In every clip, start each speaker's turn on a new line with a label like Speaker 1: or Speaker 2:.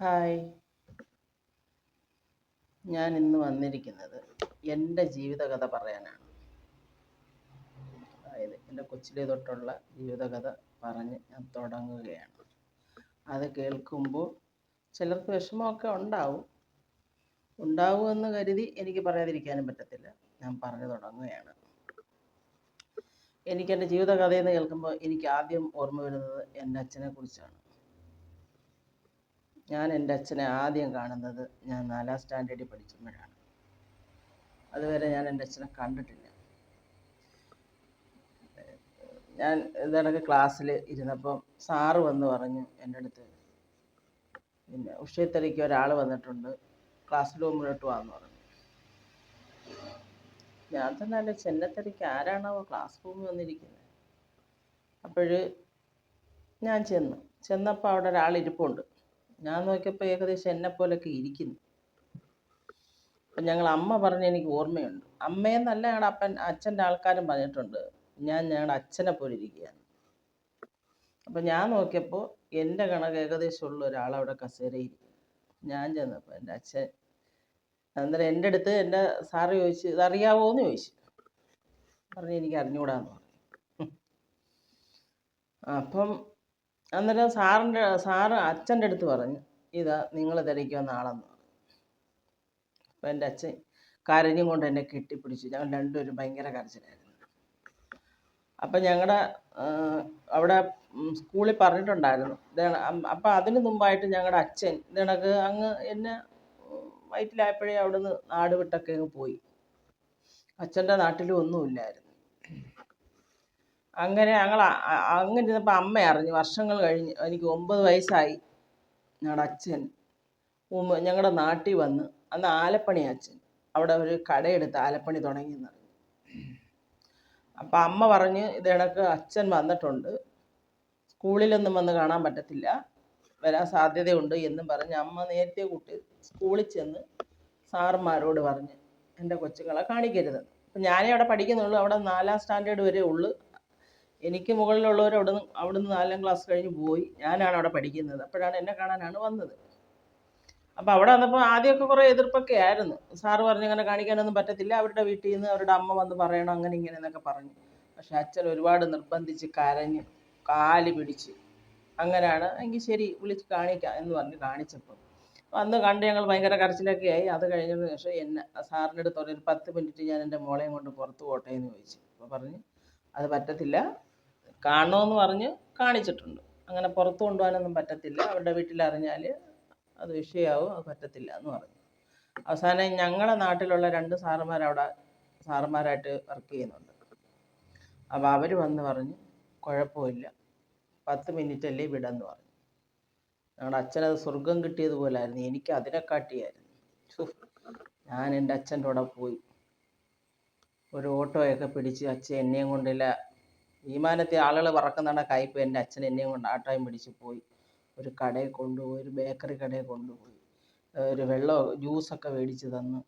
Speaker 1: Hi. ഞാൻ ഇന്ന് വന്നിരിക്കുന്നത് എന്റെ ജീവിതകഥ പറയാനാണ്. അതായത് എന്റെ കൊച്ചിലെ തൊട്ടുള്ള ജീവിതകഥ പറഞ്ഞ് ഞാൻ തുടങ്ങുകയാണ്. അത് കേൾക്കുമ്പോൾ ചിലർക്ക് വിഷമമൊക്കെ ഉണ്ടാവും. ഉണ്ടാവുമെന്ന് കരുതി എനിക്ക് പറയാതിരിക്കാനും പറ്റത്തില്ല. ഞാൻ പറഞ്ഞു തുടങ്ങുകയാണ്. എനിക്കെന്റെ ജീവിതകഥയെന്ന് കേൾക്കുമ്പോൾ എനിക്ക് ആദ്യം ഓർമ്മ വരുന്നത് എന്റെ അച്ഛനെ കുറിച്ചാണ് ഞാൻ എന്റെ അച്ഛനെ ആദ്യം കാണുന്നത് ഞാൻ നാലാം സ്റ്റാൻഡേർഡിൽ പഠിക്കുമ്പോഴാണ്. അതുവരെ ഞാൻ എന്റെ അച്ഛനെ കണ്ടിട്ടില്ല. ഞാൻ ഇതേടൊക്കെ ക്ലാസ്സിൽ ഇരുന്നപ്പം സാറ് വന്ന് പറഞ്ഞു എന്റെ അടുത്ത് പിന്നെ ഉഷയത്തലയ്ക്ക് ഒരാൾ വന്നിട്ടുണ്ട് ക്ലാസ് റൂമിലോട്ട് വാന്ന് പറഞ്ഞു. ഞാൻ തന്നെ എന്റെ ചെന്നത്തലയ്ക്ക് ആരാണാവോ ക്ലാസ് റൂമിൽ വന്നിരിക്കുന്നത് അപ്പോഴ് ഞാൻ ചെന്നു. ചെന്നപ്പോൾ അവിടെ ഒരാൾ ഇരിപ്പുണ്ട്. ഞാൻ നോക്കിയപ്പോൾ ഏകദേശം എന്നെ പോലൊക്കെ ഇരിക്കുന്നു. അപ്പം ഞങ്ങൾ അമ്മ പറഞ്ഞ എനിക്ക് ഓർമ്മയുണ്ട്. അമ്മയെന്നല്ല ഞങ്ങളുടെ അപ്പൻ അച്ഛന്റെ ആൾക്കാരും പറഞ്ഞിട്ടുണ്ട് ഞാൻ ഞങ്ങളുടെ അച്ഛനെ പോലെ ഇരിക്കുകയാണ്. അപ്പം ഞാൻ നോക്കിയപ്പോൾ എന്റെ കണക്ക് ഒരാൾ അവിടെ കസേരയിൽ ഞാൻ ചെന്നപ്പോൾ എന്റെ അച്ഛൻ അന്നേരം എന്റെ അടുത്ത് എന്റെ സാറ് ചോദിച്ചു ഇതറിയാവോ എന്ന് ചോദിച്ചു. പറഞ്ഞു എനിക്ക് അറിഞ്ഞുകൂടാന്ന് പറഞ്ഞു. അപ്പം അന്നേരം സാറിന്റെ സാറ് അച്ഛന്റെ അടുത്ത് പറഞ്ഞു ഇതാ നിങ്ങൾ ധരിക്കുന്ന ആളെന്ന് പറഞ്ഞു. അപ്പം എന്റെ അച്ഛൻ കരഞ്ഞും കൊണ്ട് എന്നെ കെട്ടിപ്പിടിച്ചു. ഞങ്ങൾ രണ്ടുപേരും ഭയങ്കര കരച്ചിലായിരുന്നു. അപ്പം ഞങ്ങളുടെ അവിടെ സ്കൂളിൽ പറഞ്ഞിട്ടുണ്ടായിരുന്നു അപ്പം അതിന് മുമ്പായിട്ട് ഞങ്ങളുടെ അച്ഛൻ ഇതണക്ക് അങ്ങ് എന്നെ വയറ്റിലായപ്പോഴേ അവിടുന്ന് നാട് വിട്ടൊക്കെ അങ്ങ് പോയി. അച്ഛന്റെ നാട്ടിലും ഒന്നുമില്ലായിരുന്നു. അങ്ങനെ ഞങ്ങൾ അങ്ങനെ ഇരുന്നപ്പോൾ അമ്മ അറിഞ്ഞു. വർഷങ്ങൾ കഴിഞ്ഞ്. എനിക്ക് ഒമ്പത് വയസ്സായി. ഞങ്ങളുടെ അച്ഛൻ. ഞങ്ങളുടെ നാട്ടിൽ വന്ന്. അന്ന് ആലപ്പണി അച്ഛൻ. അവിടെ ഒരു കടയെടുത്ത് ആലപ്പണി തുടങ്ങിയെന്ന് അറിഞ്ഞു. അപ്പം അമ്മ പറഞ്ഞ് ഇത് കണക്ക് അച്ഛൻ വന്നിട്ടുണ്ട്. സ്കൂളിലൊന്നും വന്ന് കാണാൻ പറ്റത്തില്ല. വരാൻ സാധ്യതയുണ്ട് എന്നും പറഞ്ഞ് അമ്മ നേരത്തെ കൂട്ടി സ്കൂളിൽ ചെന്ന് സാറന്മാരോട് പറഞ്ഞ് എന്റെ കൊച്ചുങ്ങളെ കാണിക്കരുത്. അപ്പം ഞാനേ അവിടെ പഠിക്കുന്നുള്ളൂ. അവിടെ നാലാം സ്റ്റാൻഡേർഡ് വരെ ഉള്ളു. എനിക്ക് മുകളിലുള്ളവർ അവിടെ നിന്ന് അവിടെ നിന്ന് നാലാം ക്ലാസ് കഴിഞ്ഞ് പോയി. ഞാനാണ് അവിടെ പഠിക്കുന്നത്. അപ്പോഴാണ് എന്നെ കാണാനാണ് വന്നത്. അപ്പോൾ അവിടെ വന്നപ്പോൾ ആദ്യമൊക്കെ കുറേ എതിർപ്പൊക്കെ ആയിരുന്നു. സാറ് പറഞ്ഞു അങ്ങനെ കാണിക്കാനൊന്നും പറ്റത്തില്ല. അവരുടെ വീട്ടിൽ നിന്ന് അവരുടെ അമ്മ വന്ന് പറയണം അങ്ങനെ ഇങ്ങനെ എന്നൊക്കെ പറഞ്ഞു. പക്ഷെ അച്ഛൻ ഒരുപാട് നിർബന്ധിച്ച് കരഞ്ഞ് കാൽ പിടിച്ച് അങ്ങനെയാണ്. എങ്കിൽ ശരി വിളിച്ച് കാണിക്കാം എന്ന് പറഞ്ഞ് കാണിച്ചപ്പോൾ അന്ന് കണ്ട് ഞങ്ങൾ ഭയങ്കര കരച്ചിലൊക്കെ ആയി. അത് കഴിഞ്ഞതിന് ശേഷം എന്നെ സാറിന്റെ അടുത്ത് ഒരു പത്ത് മിനിറ്റ് ഞാൻ എന്റെ മോളെയും കൊണ്ട് പുറത്ത് പോട്ടെ എന്ന് ചോദിച്ചു. അപ്പോൾ പറഞ്ഞു അത് പറ്റത്തില്ല. കാണണമെന്ന് പറഞ്ഞ് കാണിച്ചിട്ടുണ്ട്. അങ്ങനെ പുറത്ത് കൊണ്ടുപോകാനൊന്നും പറ്റത്തില്ല. അവരുടെ വീട്ടിൽ അറിഞ്ഞാൽ അത് വിഷയമാവും അത് പറ്റത്തില്ല എന്ന് പറഞ്ഞു. അവസാനം ഞങ്ങളുടെ നാട്ടിലുള്ള രണ്ട് സാറുമാർ അവിടെ സാറുമാരായിട്ട് വർക്ക് ചെയ്യുന്നുണ്ട്. അപ്പോൾ അവർ വന്ന് പറഞ്ഞു കുഴപ്പമില്ല. പത്ത് മിനിറ്റ് അല്ലേ വിടെന്ന് പറഞ്ഞു. ഞങ്ങളുടെ അച്ഛനത് സ്വർഗം കിട്ടിയതുപോലായിരുന്നു എനിക്ക് അതിനെക്കാട്ടിയായിരുന്നു. ഞാൻ എന്റെ അച്ഛന്റെ കൂടെ പോയി. ഒരു ഓട്ടോയൊക്കെ പിടിച്ച് അച്ഛൻ എന്നെയും കൊണ്ടില്ല വിമാനത്തിൽ ആളുകൾ പറക്കുന്നുണ്ട കയ്പ് എന്റെ അച്ഛൻ എന്നെയും കൊണ്ട് ടൈം പിടിച്ച് പോയി. ഒരു കടയിൽ കൊണ്ടുപോയി ഒരു ബേക്കറി കടയിൽ കൊണ്ടുപോയി. പോയി ഒരു വെള്ളം ജ്യൂസൊക്കെ മേടിച്ച് തന്നു.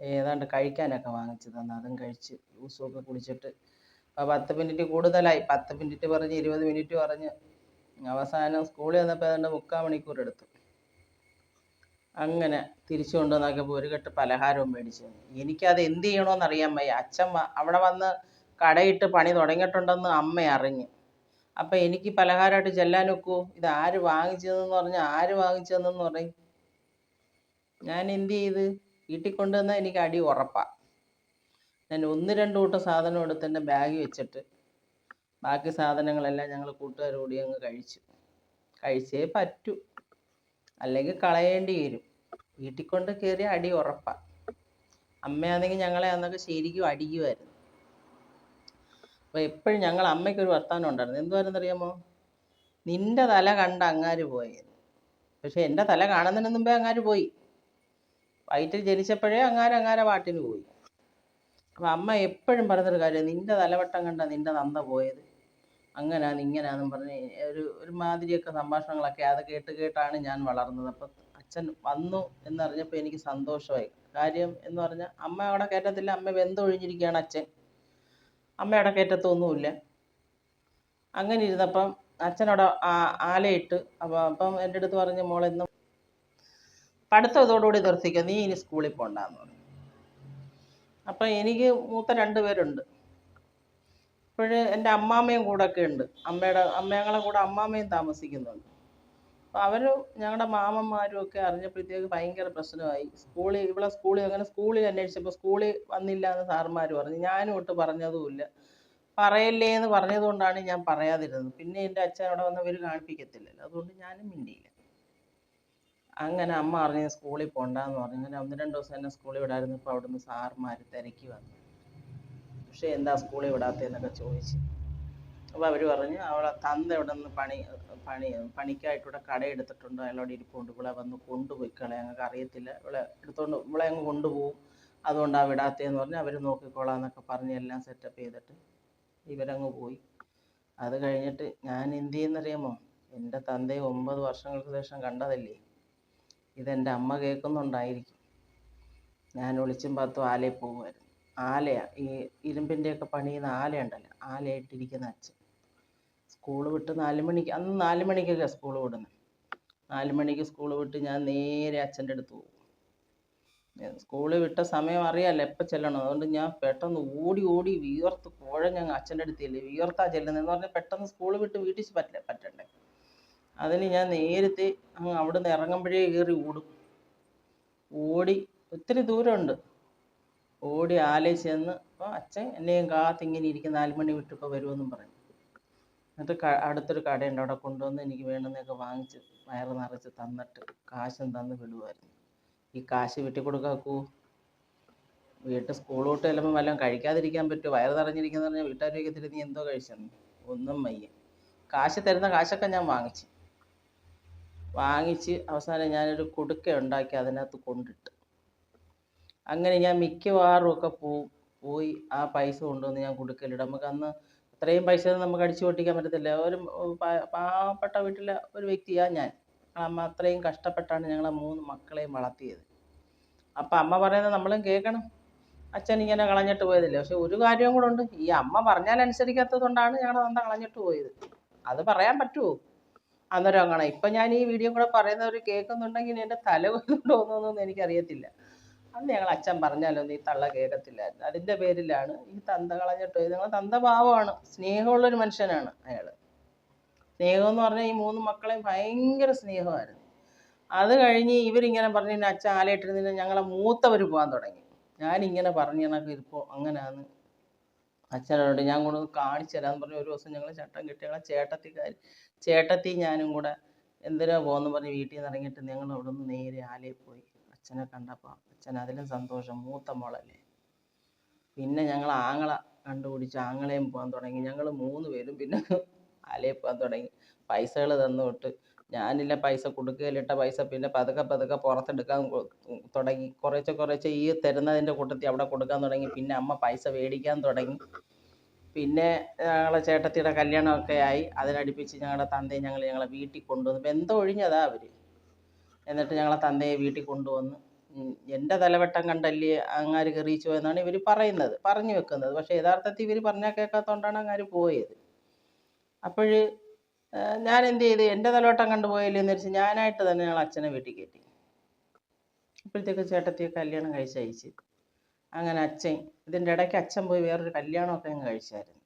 Speaker 1: ഏതാണ്ട് കഴിക്കാനൊക്കെ വാങ്ങിച്ച് തന്നു. അതും കഴിച്ച് ജ്യൂസും ഒക്കെ കുടിച്ചിട്ട്. അപ്പോൾ പത്ത് മിനിറ്റ് കൂടുതലായി. പത്ത് മിനിറ്റ് പറഞ്ഞ് ഇരുപത് മിനിറ്റ് പറഞ്ഞ് അവസാനം സ്കൂളിൽ വന്നപ്പോൾ ഏതാണ്ട് മുക്കാൽ മണിക്കൂർ എടുത്തു. അങ്ങനെ തിരിച്ചു കൊണ്ടുവന്നാക്കിയപ്പോൾ ഒരു കെട്ട് പലഹാരവും മേടിച്ചു തന്നു. എനിക്കത് എന്ത് ചെയ്യണമെന്ന് അറിയാൻ വയ്യ. അച്ഛൻ അവിടെ വന്ന് കടയിട്ട് പണി തുടങ്ങിയിട്ടുണ്ടെന്ന് അമ്മ അറിഞ്ഞു. അപ്പം എനിക്ക് പലഹാരമായിട്ട് ചെല്ലാൻ ഒക്കുമോ ഇത് ആര് വാങ്ങിച്ചതെന്ന് പറഞ്ഞാൽ ആര് വാങ്ങിച്ചതെന്ന് പറയും. ഞാൻ എന്ത് ചെയ്ത്? വീട്ടിൽ കൊണ്ടുവന്നാൽ എനിക്ക് അടി ഉറപ്പാണ് ഞാൻ ഒന്ന് രണ്ട് കൂട്ടം സാധനം എടുത്ത് എന്റെ ബാഗ് വെച്ചിട്ട് ബാക്കി സാധനങ്ങളെല്ലാം ഞങ്ങൾ കൂട്ടുകാരോടി അങ്ങ് കഴിച്ചു. കഴിച്ചേ പറ്റൂ. അല്ലെങ്കിൽ കളയേണ്ടി വരും. വീട്ടിൽ കൊണ്ട് കയറിയ അടി ഉറപ്പാണ് അമ്മയാണെങ്കിൽ ഞങ്ങളെ അന്നൊക്കെ ശരിക്കും അടിക്കുമായിരുന്നു അപ്പോൾ എപ്പോഴും ഞങ്ങൾ അമ്മയ്ക്കൊരു വർത്തമാനം ഉണ്ടായിരുന്നു. എന്തുവായിരുന്നു അറിയാമോ? നിന്റെ തല കണ്ട അങ്ങാര് പോയി? പക്ഷെ എന്റെ തല കാണുന്നതിന് മുമ്പേ അങ്ങാര് പോയി. വയറ്റിൽ ജനിച്ചപ്പോഴേ അങ്ങാര് അങ്ങാര പാട്ടിന് പോയി. അപ്പം അമ്മ എപ്പോഴും പറഞ്ഞൊരു കാര്യം നിന്റെ തലവട്ടം കണ്ട നിന്റെ നന്ദ പോയത്? അങ്ങനാന്ന് ഇങ്ങനാന്നും പറഞ്ഞ് ഒരു ഒരു മാതിരിയൊക്കെ സംഭാഷണങ്ങളൊക്കെ അത് കേട്ട് കേട്ടാണ് ഞാൻ വളർന്നത്. അപ്പം അച്ഛൻ വന്നു എന്നറിഞ്ഞപ്പോൾ എനിക്ക് സന്തോഷമായി. കാര്യം എന്ന് പറഞ്ഞാൽ അമ്മ അവിടെ കയറ്റത്തില്ല. അമ്മ വെന്തൊഴിഞ്ഞിരിക്കുകയാണ് അച്ഛൻ. അമ്മ അവിടെ കയറ്റത്തൊന്നുമില്ല. അങ്ങനെ ഇരുന്നപ്പം അച്ഛനോട് ആലയിട്ട് അപ്പം അപ്പം എന്റെ അടുത്ത് പറഞ്ഞ് മോളെന്നും പഠിത്തം ഇതോടുകൂടി നിർത്തിക്കോ. നീ ഇനി സ്കൂളിൽ പോകണ്ടെന്ന് പറഞ്ഞു. അപ്പം എനിക്ക് മൂത്ത രണ്ട് പേരുണ്ട്. ഇപ്പോഴ് എന്റെ അമ്മാമ്മയും കൂടെ ഒക്കെ ഉണ്ട്. അമ്മയുടെ അമ്മയങ്ങളെ കൂടെ അമ്മാമ്മയും താമസിക്കുന്നുണ്ട്. അപ്പോൾ അവർ ഞങ്ങളുടെ മാമന്മാരും ഒക്കെ അറിഞ്ഞപ്പോഴത്തേക്ക് ഭയങ്കര പ്രശ്നമായി. സ്കൂളിൽ ഇവിടെ സ്കൂളിൽ അങ്ങനെ സ്കൂളിൽ അന്വേഷിച്ചപ്പോൾ സ്കൂളിൽ വന്നില്ല എന്ന് സാറുമാർ പറഞ്ഞു. ഞാനും ഒട്ട് പറഞ്ഞതുമില്ല പറയല്ലേ എന്ന് പറഞ്ഞതുകൊണ്ടാണ് ഞാൻ പറയാതിരുന്നത്. പിന്നെ എന്റെ അച്ഛൻ അവിടെ വന്ന് അവർ കാണിപ്പിക്കത്തില്ലല്ലോ. അതുകൊണ്ട് ഞാനും മിണ്ടിയില്ല. അങ്ങനെ അമ്മ അറിഞ്ഞ് സ്കൂളിൽ പോകണ്ടെന്ന് പറഞ്ഞു. അങ്ങനെ ഒന്ന് രണ്ട് ദിവസം എന്നെ സ്കൂളിൽ വിടായിരുന്നു ഇപ്പോൾ അവിടുന്ന് സാറുമാർ തിരക്കി വന്നു. പക്ഷേ എന്താ സ്കൂളിൽ വിടാത്തതെന്നൊക്കെ ചോദിച്ചു. അപ്പോൾ അവർ പറഞ്ഞു അവളെ തന്ത ഇവിടെ നിന്ന് പണി പണി പണിക്കായിട്ട് ഇവിടെ കട എടുത്തിട്ടുണ്ട് അയാളോട് ഇരിപ്പുണ്ട്. ഇവിടെ വന്ന് കൊണ്ടുപോയി കളയാൻ ഞങ്ങൾക്ക് അറിയത്തില്ല. ഇവിടെ എടുത്തോണ്ട് ഇവിടെ അങ്ങ് കൊണ്ടുപോകും. അതുകൊണ്ടാണ് വിടാത്തതെന്ന് പറഞ്ഞ് അവർ നോക്കിക്കോളാം എന്നൊക്കെ പറഞ്ഞ് എല്ലാം സെറ്റപ്പ് ചെയ്തിട്ട് ഇവരങ്ങ് പോയി. അത് കഴിഞ്ഞിട്ട് ഞാൻ എന്ത് ചെയ്യുന്നറിയാമോ എന്റെ തന്തയെ ഒമ്പത് വർഷങ്ങൾക്ക് ശേഷം കണ്ടതല്ലേ? ഇതെന്റെ അമ്മ കേൾക്കുന്നുണ്ടായിരിക്കും. ഞാൻ ഒളിച്ചും പത്തും ആലയിൽ പോകുമായിരുന്നു. ആലയാ ഈ ഇരുമ്പിന്റെയൊക്കെ പണിയുന്ന ആലയുണ്ടല്ലോ ആലയായിട്ടിരിക്കുന്ന അച്ഛൻ. സ്കൂൾ വിട്ട് നാല് മണിക്ക് അന്ന് നാല് മണിക്കൊക്കെ സ്കൂൾ വിടുന്നത് നാല് മണിക്ക് സ്കൂൾ വിട്ട് ഞാൻ നേരെ അച്ഛന്റെ അടുത്ത് പോകും. സ്കൂളിൽ വിട്ട സമയം അറിയാമല്ലോ എപ്പോൾ ചെല്ലണം. അതുകൊണ്ട് ഞാൻ പെട്ടെന്ന് ഓടി ഓടി വിയർത്ത് കുഴഞ്ഞങ്ങ് അച്ഛന്റെ അടുത്തില്ലേ വിയർത്താ ചെല്ലുന്നതെന്ന് പറഞ്ഞാൽ പെട്ടെന്ന് സ്കൂൾ വിട്ട് വീട്ടിൽ പറ്റില്ല പറ്റണ്ടേ? അതിന് ഞാൻ നേരത്തെ അങ്ങ് അവിടെ നിന്ന് ഇറങ്ങുമ്പോഴേ കയറി ഓടും. ഓടി ഒത്തിരി ദൂരമുണ്ട്. ഓടി ആലേ ചെന്ന് അപ്പോൾ അച്ഛൻ എന്നെയും കാത്തിങ്ങനെ ഇരിക്കും നാല് മണി വിട്ട് ഇപ്പോൾ വരുമെന്നും പറഞ്ഞു. എന്നിട്ട് അടുത്തൊരു കടയുണ്ട്. അവിടെ കൊണ്ടുവന്ന് എനിക്ക് വേണ്ടുന്നതൊക്കെ വാങ്ങിച്ച് വയറ് നിറച്ച് തന്നിട്ട് കാശും തന്ന് വിടുമായിരുന്നു ഈ കാശ് വീട്ടിൽ കൊടുക്കാക്കൂ വീട്ടിൽ സ്കൂൾ വിട്ട് ചെല്ലുമ്പോൾ വല്ലതും കഴിക്കാതിരിക്കാൻ പറ്റുമോ? വയറ് നിറഞ്ഞിരിക്കുന്ന പറഞ്ഞാൽ വീട്ടുകാരോഗ്യത്തിൽ നീ എന്തോ കഴിച്ചെന്ന്. ഒന്നും വയ്യ. കാശ് തരുന്ന കാശൊക്കെ ഞാൻ വാങ്ങിച്ച്. വാങ്ങിച്ച് അവസാനം ഞാനൊരു കുടുക്ക ഉണ്ടാക്കി അതിനകത്ത് കൊണ്ടിട്ട്. അങ്ങനെ ഞാൻ മിക്കവാറും ഒക്കെ പോയി ആ പൈസ കൊണ്ടുവന്ന് ഞാൻ കുടുക്കയിലിടും. നമുക്ക് അന്ന് അത്രയും പൈസ നമുക്ക് അടിച്ചു പൊട്ടിക്കാൻ പറ്റത്തില്ല. ഒരു പാവപ്പെട്ട വീട്ടിലെ ഒരു വ്യക്തിയാണ് ഞാൻ. അമ്മ അത്രയും കഷ്ടപ്പെട്ടാണ് ഞങ്ങളെ മൂന്ന് മക്കളെയും വളർത്തിയത്. അപ്പം അമ്മ പറയുന്നത് നമ്മളും കേൾക്കണം. അച്ഛൻ ഇങ്ങനെ കളഞ്ഞിട്ട് പോയതില്ലേ? പക്ഷെ ഒരു കാര്യവും കൂടെ ഉണ്ട്. ഈ അമ്മ പറഞ്ഞാൽ അനുസരിക്കാത്തത് കൊണ്ടാണ് ഞങ്ങളുടെ നന്ദ കളഞ്ഞിട്ട് പോയത്. അത് പറയാൻ പറ്റുമോ അന്നേരം അങ്ങനെ. ഇപ്പം ഞാൻ ഈ വീഡിയോ കൂടെ പറയുന്നവർ കേൾക്കുന്നുണ്ടെങ്കിൽ എന്റെ തല കൊണ്ടുപോകുന്നതെന്നൊന്നും എനിക്കറിയത്തില്ല. അന്ന് ഞങ്ങൾ അച്ഛൻ പറഞ്ഞാലോ നീ തള്ള കേൾക്കത്തില്ലായിരുന്നു അതിന്റെ പേരിലാണ് ഈ തന്ത കളഞ്ഞിട്ട് ഞങ്ങൾ തന്ത പാവമാണ് സ്നേഹമുള്ളൊരു മനുഷ്യനാണ് അയാൾ സ്നേഹം എന്ന് പറഞ്ഞാൽ ഈ മൂന്ന് മക്കളെയും ഭയങ്കര സ്നേഹമായിരുന്നു. അത് കഴിഞ്ഞ് ഇവരിങ്ങനെ പറഞ്ഞു "ഇനി അച്ഛൻ ആലയിട്ടിരുന്നില്ല ഞങ്ങളെ മൂത്തവർ പോകാൻ തുടങ്ങി. ഞാനിങ്ങനെ പറഞ്ഞു കണക്ക് ഇപ്പോൾ അങ്ങനെയാണ് അച്ഛനോട് ഞാൻ കൊണ്ട് കാണിച്ചു തരാമെന്ന് പറഞ്ഞു ഒരു ദിവസം ഞങ്ങൾ ചട്ടം കിട്ടി ഞങ്ങളെ ചേട്ടത്തിക്കാർ ചേട്ടത്തി ഞാനും കൂടെ എന്തിനാ പോകുന്നു പറഞ്ഞ് വീട്ടിൽ നിന്ന് ഇറങ്ങിയിട്ട് ഞങ്ങൾ അവിടെ നിന്ന് നേരെ ആലയിൽ പോയി. അച്ഛനെ കണ്ടപ്പോൾ അച്ഛൻ അതിലും സന്തോഷം. മൂത്ത മോളല്ലേ. പിന്നെ ഞങ്ങൾ ആങ്ങള കണ്ടുപിടിച്ച് ആങ്ങളെയും പോകാൻ തുടങ്ങി. ഞങ്ങൾ മൂന്ന് പേരും പിന്നെ ആലയിൽ പോകാൻ തുടങ്ങി. പൈസകൾ തന്നു വിട്ട് ഞാനില്ല പൈസ കൊടുക്കുകയിലിട്ട പൈസ പിന്നെ പതുക്കെ പതുക്കെ പുറത്തെടുക്കാൻ തുടങ്ങി. കുറേശ്ശെ കുറേശ്ശെ ഈ തരുന്നതിന്റെ കൂട്ടത്തിൽ അവിടെ കൊടുക്കാൻ തുടങ്ങി. പിന്നെ അമ്മ പൈസ മേടിക്കാൻ തുടങ്ങി. പിന്നെ ഞങ്ങളെ ചേട്ടത്തിയുടെ കല്യാണമൊക്കെ ആയി. അതിനടുപ്പിച്ച് ഞങ്ങളുടെ തന്തയെ ഞങ്ങൾ ഞങ്ങളെ വീട്ടിൽ കൊണ്ടുവന്നു. ബന്ധം ഒഴിഞ്ഞതാ അവർ എന്നിട്ട് ഞങ്ങളെ തന്തയെ വീട്ടിൽ കൊണ്ടുവന്ന് എന്റെ തലവട്ടം കണ്ടല്ലേ അങ്ങാര് കെറിയിച്ചു എന്നാണ് ഇവർ പറയുന്നത് പറഞ്ഞു വെക്കുന്നത്. പക്ഷേ യഥാർത്ഥത്തിൽ ഇവർ പറഞ്ഞാൽ കേൾക്കാത്തതുകൊണ്ടാണ് അങ്ങാര് പോയത്. അപ്പോൾ ഞാൻ എന്ത് ചെയ്ത്? എന്റെ തലവട്ടം കണ്ടുപോയല്ലേ എന്ന് വെച്ച് ഞാനായിട്ട് തന്നെ ഞങ്ങൾ അച്ഛനെ വീട്ടിൽ കയറ്റി. അപ്പോഴത്തേക്ക് ചേട്ടത്തിയെ കല്യാണം കഴിച്ചയച്ച് അങ്ങനെ അച്ഛൻ ഇതിന്റെ ഇടയ്ക്ക് അച്ഛൻ പോയി വേറൊരു കല്യാണമൊക്കെ അങ്ങ് കഴിച്ചായിരുന്നു.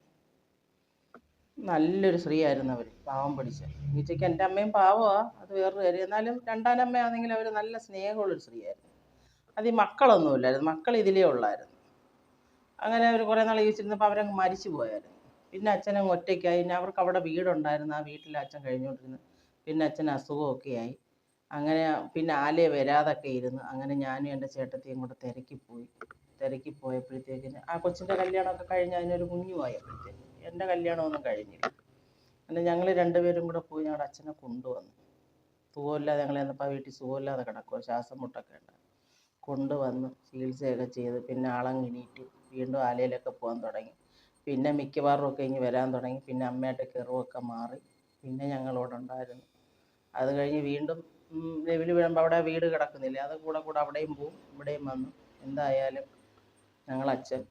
Speaker 1: നല്ലൊരു സ്ത്രീ ആയിരുന്നു അവർ പാവം പിടിച്ച. വീട്ടിലേക്ക് എന്റെ അമ്മയും പാവമാണ് അത് വേറൊരു കാര്യം. എന്നാലും രണ്ടാനമ്മയാണെങ്കിൽ അവർ നല്ല സ്നേഹമുള്ളൊരു സ്ത്രീയായിരുന്നു. അത് ഈ മക്കളൊന്നുമില്ലായിരുന്നു. മക്കൾ ഇതിലേ ഉള്ളായിരുന്നു. അങ്ങനെ അവർ കുറേ നാൾ ജീവിച്ചിരുന്നപ്പോൾ അവരങ്ങ് മരിച്ചു പോയായിരുന്നു. പിന്നെ അച്ഛനങ്ങ് ഒറ്റയ്ക്കായി. പിന്നെ അവർക്ക് അവിടെ വീടുണ്ടായിരുന്നു. ആ വീട്ടിൽ അച്ഛൻ കഴിഞ്ഞുകൊണ്ടിരുന്നു. പിന്നെ അച്ഛൻ അസുഖമൊക്കെ ആയി. അങ്ങനെ പിന്നെ ആലയെ വരാതൊക്കെ ഇരുന്നു. അങ്ങനെ ഞാനും എന്റെ ചേട്ടത്തിയും കൂടെ തിരക്കിപ്പോയി പോയപ്പോഴത്തേക്കിന് ആ കൊച്ചിന്റെ കല്യാണമൊക്കെ കഴിഞ്ഞ് അതിനൊരു കുഞ്ഞുമായപ്പോഴത്തേക്ക് എന്റെ കല്യാണമൊന്നും കഴിഞ്ഞില്ല. അങ്ങനെ ഞങ്ങൾ രണ്ടുപേരും കൂടെ പോയി ഞങ്ങളുടെ അച്ഛനെ കൊണ്ടുവന്നു. സുഖമില്ലാതെ ഞങ്ങൾ ചെന്നപ്പോൾ ആ വീട്ടിൽ സുഖമില്ലാതെ കിടക്കുക ശ്വാസം മുട്ടൊക്കെ ഉണ്ട്. കൊണ്ടുവന്ന് ചികിത്സയൊക്കെ ചെയ്ത് പിന്നെ ആളങ്ങ് എണീറ്റ് വീണ്ടും ആലയിലൊക്കെ പോകാൻ തുടങ്ങി. പിന്നെ മിക്കവാറും ഒക്കെ ഇങ്ങ് വരാൻ തുടങ്ങി. പിന്നെ അമ്മയുടെ കെറുവൊക്കെ മാറി പിന്നെ ഞങ്ങളോട് ഉണ്ടായിരുന്നു. അത് കഴിഞ്ഞ് വീണ്ടും ലെവിൽ വീഴുമ്പോൾ അവിടെ വീട് കിടക്കുന്നില്ലേ. അത് കൂടെ കൂടെ അവിടെയും പോവും ഇവിടെയും വന്നു. എന്തായാലും ഞങ്ങളച്ഛൻ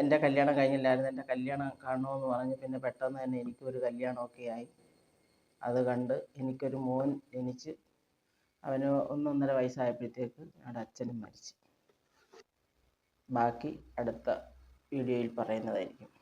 Speaker 1: എന്റെ കല്യാണം കഴിഞ്ഞില്ലായിരുന്നു. എന്റെ കല്യാണം കാണണമെന്ന് പറഞ്ഞ് പിന്നെ പെട്ടെന്ന് തന്നെ എനിക്കൊരു കല്യാണമൊക്കെ ആയി. അത് കണ്ട് എനിക്കൊരു മോൻ ജനിച്ച് അവന് ഒന്നൊന്നര വയസ്സായപ്പോഴത്തേക്ക് ഞങ്ങളുടെ അച്ഛനും മരിച്ചു. ബാക്കി അടുത്ത വീഡിയോയിൽ പറയുന്നതായിരിക്കും.